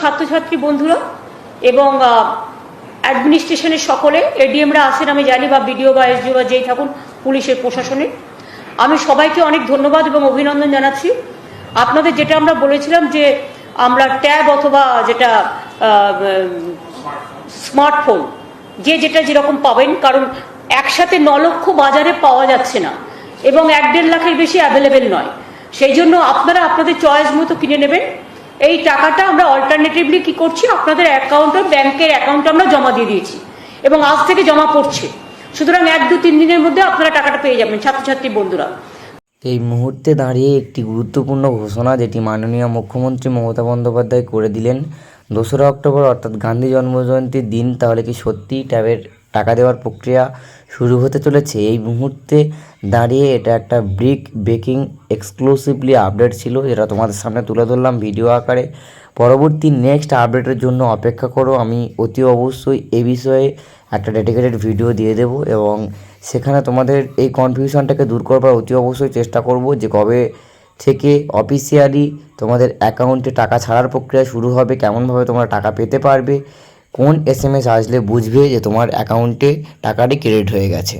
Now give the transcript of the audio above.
ছাত্রছাত্রী বন্ধুরা এবং অ্যাডমিনিস্ট্রেশনের সকলে এডিএমরা আসেন আমি জানি, বা বিডিও বা এসডিও বা যেই থাকুন, পুলিশের প্রশাসনে আমি সবাইকে অনেক ধন্যবাদ এবং অভিনন্দন জানাচ্ছি। আপনাদের যেটা আমরা বলেছিলাম যে, আমরা ট্যাব অথবা যেটা স্মার্টফোন, যে যেটা যেরকম পাবেন, কারণ একসাথে ন লক্ষ বাজারে পাওয়া যাচ্ছে না এবং এক দেড় লাখের বেশি অ্যাভেলেবেল নয়। সেই জন্য আপনারা আপনাদের চয়েস মতো কিনে নেবেন। এই টাকাটা আমরা অল্টারনেটিভলি কি করছি? আপনাদের অ্যাকাউন্টে ব্যাংকের অ্যাকাউন্টে আমরা জমা দিয়ে দিয়েছি। এবং আজ থেকে জমা পড়ছে। সুতরাং এক, দু, তিন দিনের মধ্যে আপনারা টাকাটা পেয়ে যাবেন, ছাত্রছাত্রী বন্ধুরা। এই মুহূর্তে দাঁড়িয়ে একটি গুরুত্বপূর্ণ ঘোষণা, যেটি মাননীয় মুখ্যমন্ত্রী মমতা বন্দ্যোপাধ্যায় করে দিলেন দোসরা অক্টোবর, অর্থাৎ গান্ধী জন্মজয়ন্তীর দিন, তাহলে কি সত্যিই ট্যাবের টাকা দেওয়ার প্রক্রিয়া শুরু হতে চলেছে? এই মুহূর্তে দাঁড়িয়ে এটা একটা ব্রিক ব্রেকিং এক্সক্লুসিভলি আপডেট ছিল, যেটা তোমাদের সামনে তুলে ধরলাম ভিডিও আকারে। পরবর্তী নেক্সট আপডেটের জন্য অপেক্ষা করো, আমি অতি অবশ্যই এ বিষয়ে একটা ডেডিকেটেড ভিডিও দিয়ে দেব এবং সেখানে তোমাদের এই কনফিউশনটাকে দূর করবার অতি অবশ্যই চেষ্টা করব যে কবে থেকে অফিসিয়ালি তোমাদের অ্যাকাউন্টে টাকা ছাড়ার প্রক্রিয়া শুরু হবে, কেমনভাবে তোমরা টাকা পেতে পারবে, কোন এস এম এস আসলে বুঝবে যে তোমার অ্যাকাউন্টে টাকাটি ক্রেডিট হয়ে গেছে।